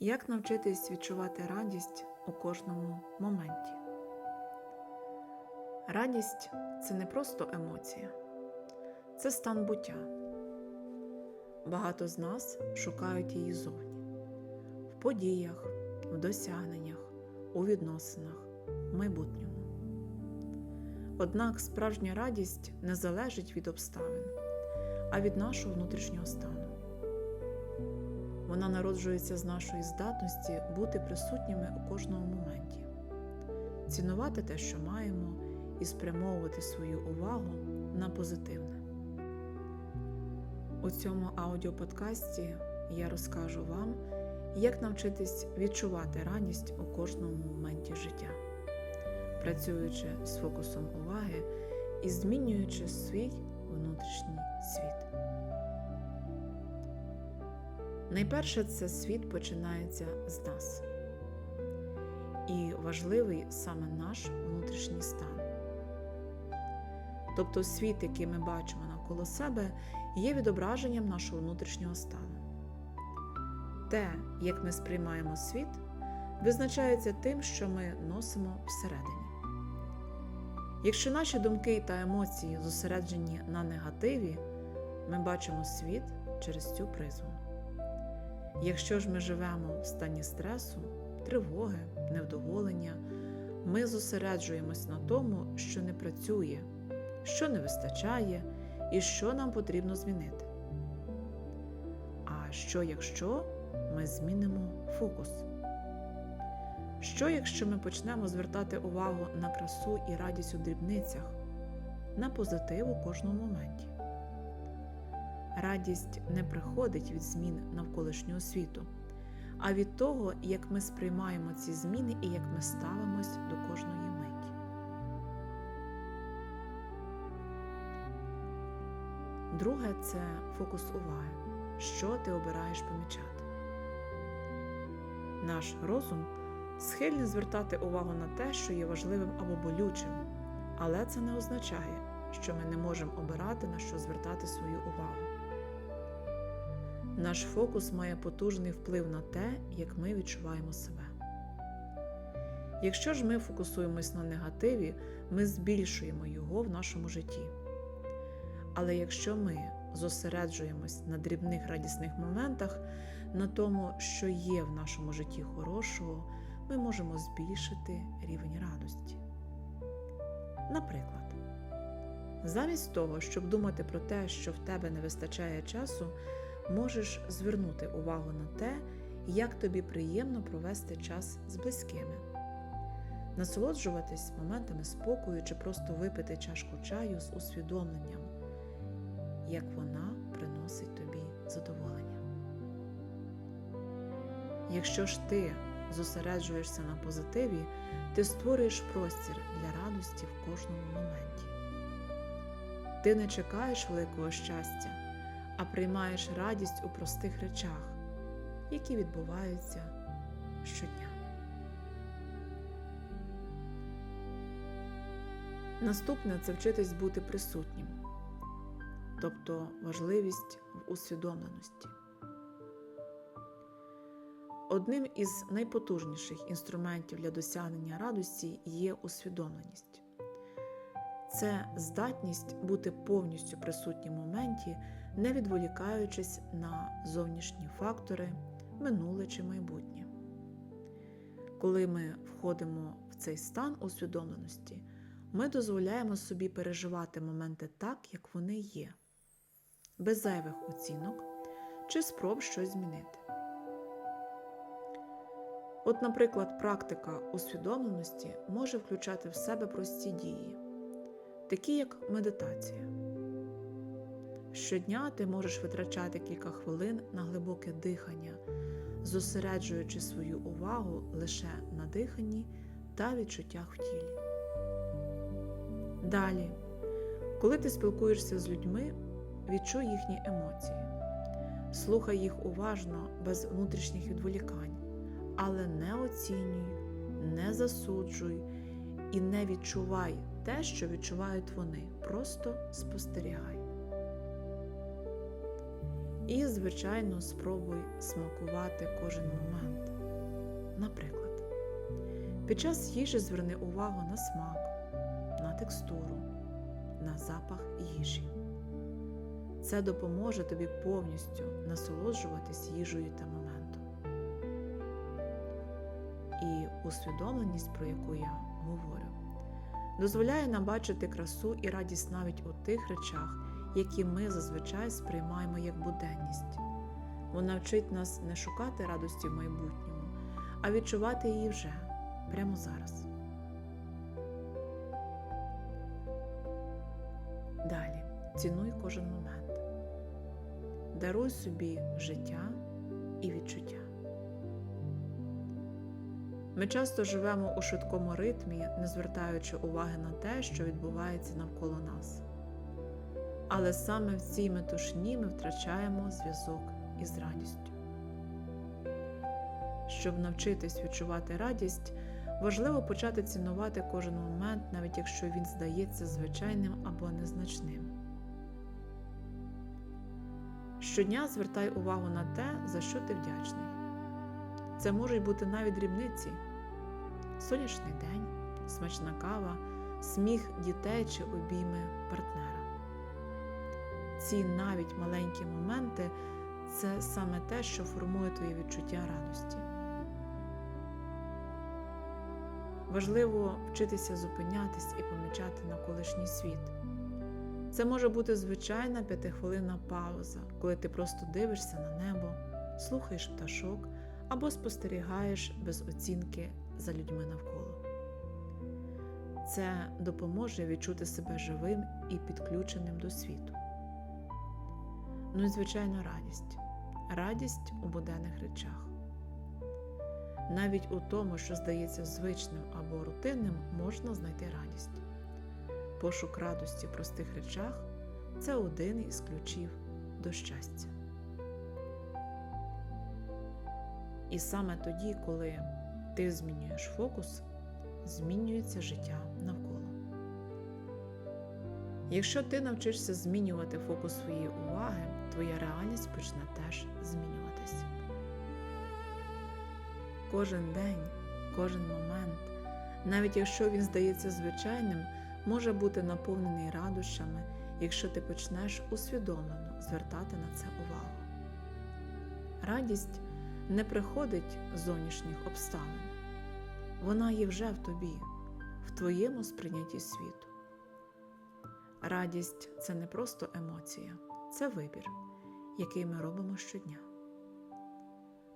Як навчитись відчувати радість у кожному моменті? Радість це не просто емоція, це стан буття. Багато з нас шукають її зовні в подіях, в досягненнях, у відносинах, в майбутньому. Однак справжня радість не залежить від обставин, а від нашого внутрішнього стану. Вона народжується з нашої здатності бути присутніми у кожному моменті, цінувати те, що маємо, і спрямовувати свою увагу на позитивне. У цьому аудіоподкасті я розкажу вам, як навчитись відчувати радість у кожному моменті життя, працюючи з фокусом уваги і змінюючи свій внутрішній світ. Найперше, це світ починається з нас. І важливий саме наш внутрішній стан. Тобто світ, який ми бачимо навколо себе, є відображенням нашого внутрішнього стану. Те, як ми сприймаємо світ, визначається тим, що ми носимо всередині. Якщо наші думки та емоції зосереджені на негативі, ми бачимо світ через цю призму. Якщо ж ми живемо в стані стресу, тривоги, невдоволення, ми зосереджуємось на тому, що не працює, що не вистачає і що нам потрібно змінити. А що якщо ми змінимо фокус? Що якщо ми почнемо звертати увагу на красу і радість у дрібницях, на позитив у кожному моменті? Радість не приходить від змін навколишнього світу, а від того, як ми сприймаємо ці зміни і як ми ставимось до кожної миті. Друге це фокус уваги. Що ти обираєш помічати? Наш розум схильний звертати увагу на те, що є важливим або болючим, але це не означає, що ми не можемо обирати на що звертати свою увагу. Наш фокус має потужний вплив на те, як ми відчуваємо себе. Якщо ж ми фокусуємось на негативі, ми збільшуємо його в нашому житті. Але якщо ми зосереджуємось на дрібних радісних моментах, на тому, що є в нашому житті хорошого, ми можемо збільшити рівень радості. Наприклад, замість того, щоб думати про те, що в тебе не вистачає часу, можеш звернути увагу на те, як тобі приємно провести час з близькими, насолоджуватись моментами спокою чи просто випити чашку чаю з усвідомленням, як вона приносить тобі задоволення. Якщо ж ти зосереджуєшся на позитиві, ти створюєш простір для радості в кожному моменті. Ти не чекаєш великого щастя а приймаєш радість у простих речах, які відбуваються щодня. Наступне це вчитись бути присутнім, тобто важливість в усвідомленості. Одним із найпотужніших інструментів для досягнення радості є усвідомленість. Це здатність бути повністю присутнім в моменті, не відволікаючись на зовнішні фактори, минуле чи майбутнє. Коли ми входимо в цей стан усвідомленості, ми дозволяємо собі переживати моменти так, як вони є, без зайвих оцінок чи спроб щось змінити. От, наприклад, практика усвідомленості може включати в себе прості дії такі як медитація. Щодня ти можеш витрачати кілька хвилин на глибоке дихання, зосереджуючи свою увагу лише на диханні та відчуттях в тілі. Далі, коли ти спілкуєшся з людьми, відчуй їхні емоції, слухай їх уважно, без внутрішніх відволікань, але не оцінюй, не засуджуй і не відчувай те, що відчувають вони. Просто спостерігай. І, звичайно, спробуй смакувати кожен момент. Наприклад, під час їжі зверни увагу на смак, на текстуру, на запах їжі. Це допоможе тобі повністю насолоджуватись їжею та моментом. І усвідомленість, про яку я говорю, дозволяє нам бачити красу і радість навіть у тих речах, які ми зазвичай сприймаємо як буденність. Вона вчить нас не шукати радості в майбутньому, а відчувати її вже, прямо зараз. Далі цінуй кожен момент. Даруй собі життя і відчуття. Ми часто живемо у швидкому ритмі, не звертаючи уваги на те, що відбувається навколо нас. Але саме в цій метушні ми втрачаємо зв'язок із радістю. Щоб навчитись відчувати радість, важливо почати цінувати кожен момент, навіть якщо він здається звичайним або незначним. Щодня звертай увагу на те, за що ти вдячний. Це можуть бути навіть дрібниці, сонячний день, смачна кава, сміх дітей чи обійми партнера. Ці навіть маленькі моменти це саме те, що формує твоє відчуття радості. Важливо вчитися зупинятись і помічати навколишній світ. Це може бути звичайна п'ятихвилинна пауза, коли ти просто дивишся на небо, слухаєш пташок або спостерігаєш без оцінки за людьми навколо. Це допоможе відчути себе живим і підключеним до світу. Ну і, звичайно, радість. Радість у буденних речах. Навіть у тому, що здається звичним або рутинним, можна знайти радість. Пошук радості в простих речах це один із ключів до щастя. І саме тоді, коли ти змінюєш фокус, змінюється життя навколо. Якщо ти навчишся змінювати фокус своєї уваги, твоя реальність почне теж змінюватись. Кожен день, кожен момент, навіть якщо він здається звичайним, може бути наповнений радощами, якщо ти почнеш усвідомлено звертати на це увагу. Радість не приходить з зовнішніх обставин, вона є вже в тобі, в твоєму сприйнятті світу. Радість це не просто емоція, це вибір, який ми робимо щодня.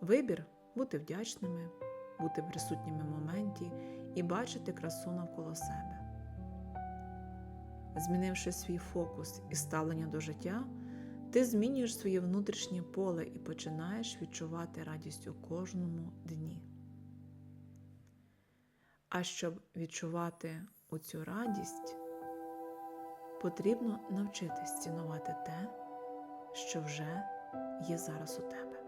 Вибір бути вдячними, бути присутніми в моменті і бачити красу навколо себе. Змінивши свій фокус і ставлення до життя, ти змінюєш своє внутрішнє поле і починаєш відчувати радість у кожному дні. А щоб відчувати оцю радість, потрібно навчитись цінувати те, що вже є зараз у тебе.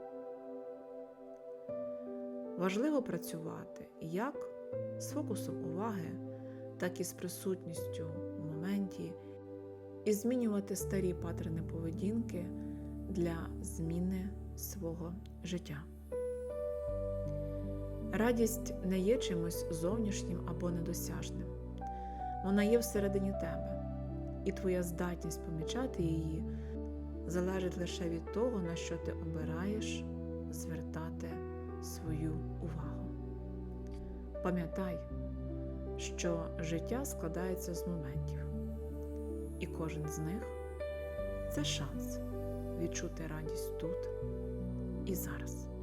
Важливо працювати як з фокусом уваги, так і з присутністю в моменті, і змінювати старі паттерни поведінки для зміни свого життя. Радість не є чимось зовнішнім або недосяжним. Вона є всередині тебе, і твоя здатність помічати її залежить лише від того, на що ти обираєш звертати свою увагу. Пам'ятай, що життя складається з моментів, і кожен з них це шанс відчути радість тут і зараз.